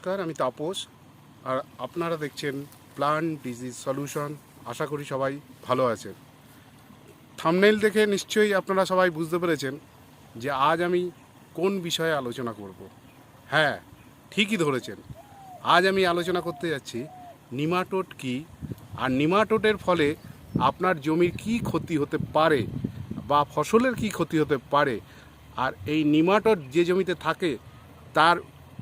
নমস্কার, আমি তাপস। আর আপনারা দেখছেন প্লান্ট ডিজিজ সলিউশন আশা করি সবাই ভালো আছেন। থামনেল দেখে নিশ্চয়ই আপনারা সবাই বুঝতে পেরেছেন যে আজ আমি কোন বিষয়ে আলোচনা করব। হ্যাঁ ঠিকই ধরেছেন। আজ আমি আলোচনা করতে যাচ্ছি নিমাটোড কি? আর নিমাটোডের ফলে আপনার জমির কি ক্ষতি হতে পারে বা ফসলের কি ক্ষতি হতে পারে? আর এই নিমাটোড যে জমিতে থাকে, তার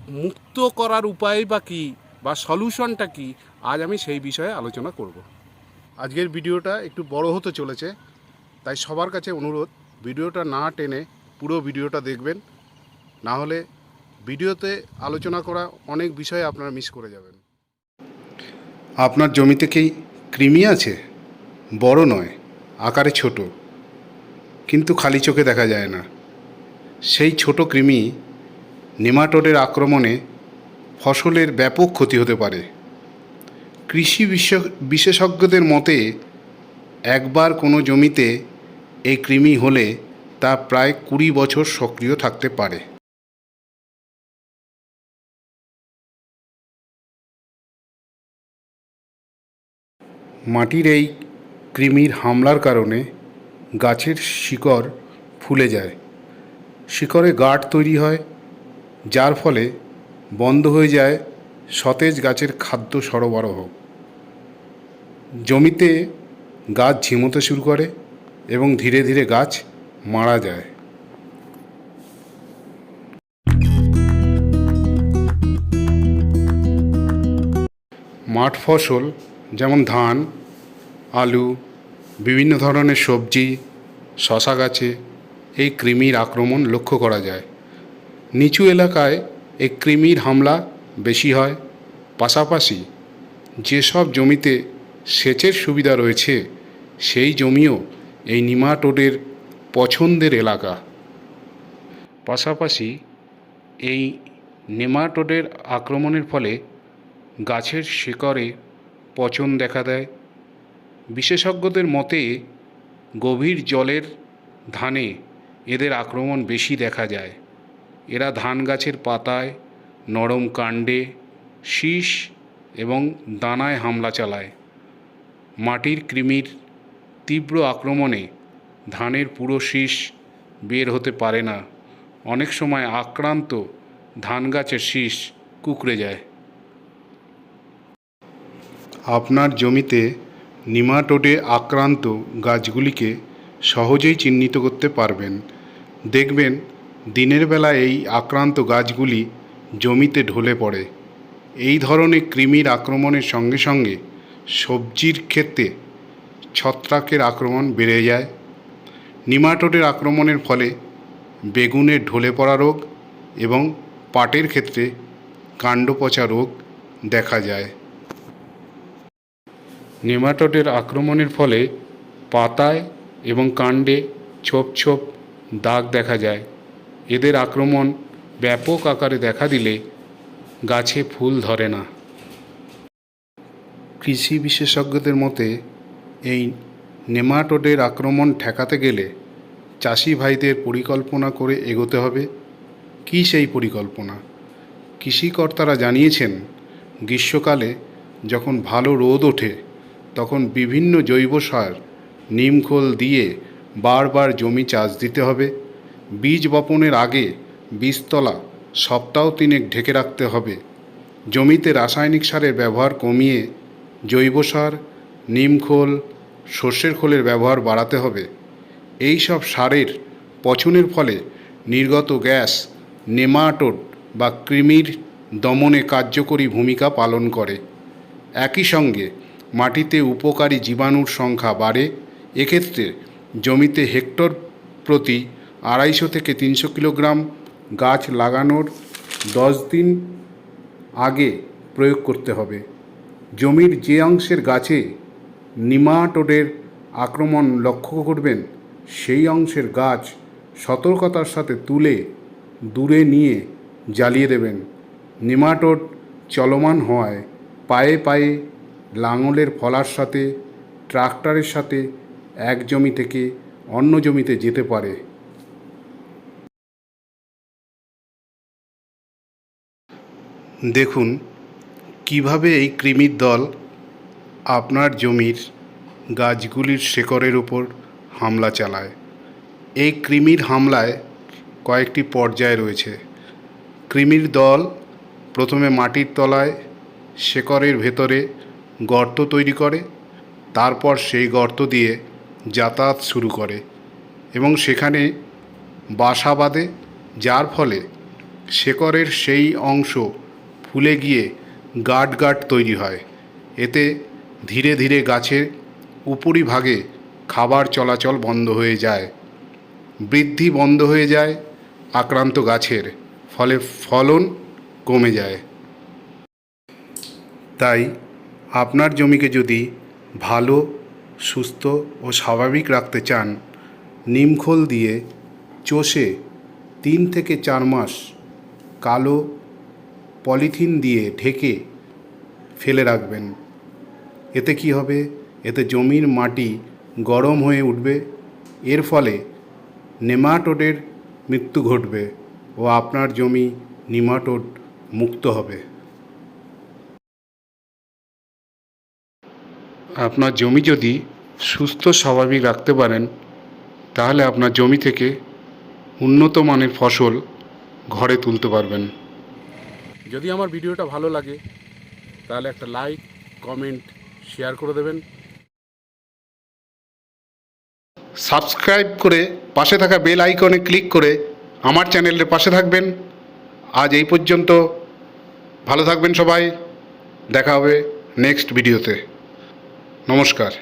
মুক্ত করার উপায় বা কী বা সলিউশনটা কি, আজ আমি সেই বিষয়ে আলোচনা করব। আজকের ভিডিওটা একটু বড় হতে চলেছে, তাই সবার কাছে অনুরোধ, ভিডিওটা না টেনে পুরো ভিডিওটা দেখবেন। না হলে ভিডিওতে আলোচনা করা অনেক বিষয় আপনারা মিস করে যাবেন। আপনার জমিতে কি কৃমি আছে? বড় নয়, আকারে ছোট। কিন্তু খালি চোখে দেখা যায় না। সেই ছোট কৃমি নেমাটোডের আক্রমণে ফসলের ব্যাপক ক্ষতি হতে পারে। কৃষি বিশ্ব- বিশেষজ্ঞদের মতে, একবার কোনো জমিতে এই কৃমি হলে তা প্রায় কুড়ি বছর সক্রিয় থাকতে পারে। মাটির এই কৃমির হামলার কারণে গাছের শিকড় ফুলে যায়। শিকড়ে গাঁট তৈরি হয় যার ফলে বন্ধ হয়ে যায় সতেজ গাছের খাদ্য সরবরাহ। জমিতে গাছ ঝিমোতে শুরু করে এবং ধীরে ধীরে গাছ মারা যায়। মাঠ ফসল যেমন ধান, আলু, বিভিন্ন ধরনের সবজি, শশা গাছে এই কৃমির আক্রমণ লক্ষ্য করা যায়। নিচু এলাকায় এই কৃমির হামলা বেশি হয়। পাশাপাশি যেসব জমিতে সেচের সুবিধা রয়েছে, সেই জমিও এই নিমাটোডের পছন্দের এলাকা। পাশাপাশি এই নেমাটোডের আক্রমণের ফলে গাছের শিকড়ে পচন দেখা দেয়। বিশেষজ্ঞদের মতে, গভীর জলের ধানে এদের আক্রমণ বেশি দেখা যায়। এরা ধান গাছের পাতায়, নরম কাণ্ডে, শীষ এবং দানায় হামলা চালায়। মাটির কৃমির তীব্র আক্রমণে ধানের পুরো শীষ বের হতে পারে না। অনেক সময় আক্রান্ত ধান গাছের শীষ কুকড়ে যায়। আপনার জমিতে নিমাটোডে আক্রান্ত গাছগুলিকে সহজেই চিহ্নিত করতে পারবেন। দেখবেন দিনের বেলা এই আক্রান্ত গাছগুলি জমিতে ঢলে পড়ে। এই ধরনের কৃমির আক্রমণের সঙ্গে সঙ্গে সবজির ক্ষেত্রে ছত্রাকের আক্রমণ বেড়ে যায়। নিমাটোডের আক্রমণের ফলে বেগুনের ঢলে পড়া রোগ এবং পাটের ক্ষেত্রে কাণ্ড পচা রোগ দেখা যায়। নেমাটোডের আক্রমণের ফলে পাতায় এবং কাণ্ডে ছোপ ছোপ দাগ দেখা যায়। এদের আক্রমণ ব্যাপক আকারে দেখা দিলে গাছে ফুল ধরে না। কৃষি বিশেষজ্ঞদের মতে, এই নেমাটোডের আক্রমণ ঠেকাতে গেলে চাষি ভাইদের পরিকল্পনা করে এগোতে হবে। কী সেই পরিকল্পনা? কৃষিকর্তারা জানিয়েছেন, গ্রীষ্মকালে যখন ভালো রোদ ওঠে, তখন বিভিন্ন জৈব সার, নিমখোল দিয়ে বারবার জমি চাষ দিতে হবে। বীজ বপনের আগে বীজতলা সপ্তাহ তিনেক ঢেকে রাখতে হবে। জমিতে রাসায়নিক সারের ব্যবহার কমিয়ে জৈব সার নিমখোল সর্ষের খোলের ব্যবহার বাড়াতে হবে। এই সব সারের পচনের ফলে নির্গত গ্যাস, নেমাটোড বা কৃমির দমনে কার্যকরী ভূমিকা পালন করে। একই সঙ্গে মাটিতে উপকারী জীবাণুর সংখ্যা বাড়ে। এক্ষেত্রে জমিতে হেক্টর প্রতি আড়াইশো থেকে তিনশো কিলোগ্রাম গাছ লাগানোর দশ দিন আগে প্রয়োগ করতে হবে। জমির যে অংশের গাছে নিমাটোডের আক্রমণ লক্ষ্য করবেন, সেই অংশের গাছ সতর্কতার সাথে তুলে দূরে নিয়ে জ্বালিয়ে দেবেন। নিমাটোড চলমান হওয়ায় পায়ে পায়ে লাঙলের ফলার সাথে, ট্রাক্টরের সাথে এক জমি থেকে অন্য জমিতে যেতে পারে। দেখুন, কীভাবে এই কৃমির দল আপনার জমির গাছগুলির শেকড়ের উপর হামলা চালায়। এই কৃমির হামলায় কয়েকটি পর্যায় রয়েছে। কৃমির দল প্রথমে মাটির তলায় শেকড়ের ভেতরে গর্ত তৈরি করে, তারপর সেই গর্ত দিয়ে যাতায়াত শুরু করে এবং সেখানে বাসা বাঁধে, যার ফলে শেকড়ের সেই অংশ ফুলে গিয়ে গাঁট গাঁট তৈরি হয়। এতে ধীরে ধীরে গাছের উপরিভাগে খাবার চলাচল বন্ধ হয়ে যায়। বৃদ্ধি বন্ধ হয়ে যায়, আক্রান্ত গাছের ফলে ফলন কমে যায়। তাই আপনার জমিকে যদি ভালো, সুস্থ ও স্বাভাবিক রাখতে চান নিমখোল দিয়ে চষে তিন থেকে চার মাস কালো পলিথিন দিয়ে ঢেকে ফেলে রাখবেন। এতে কি হবে? এতে জমির মাটি গরম হয়ে উঠবে। এর ফলে নেমাটোডের মৃত্যু ঘটবে ও আপনার জমি নিমাটোড মুক্ত হবে। আপনার জমি যদি সুস্থ, স্বাভাবিক রাখতে পারেন, তাহলে আপনার জমি থেকে উন্নত মানের ফসল ঘরে তুলতে পারবেন। যদি আমার ভিডিওটা ভালো লাগে, তাহলে একটা লাইক কমেন্ট শেয়ার করে দেবেন। সাবস্ক্রাইব করে পাশে থাকা বেল আইকনে ক্লিক করে আমার চ্যানেলের পাশে থাকবেন। আজ এই পর্যন্ত। ভালো থাকবেন সবাই। দেখা হবে নেক্সট ভিডিওতে। নমস্কার।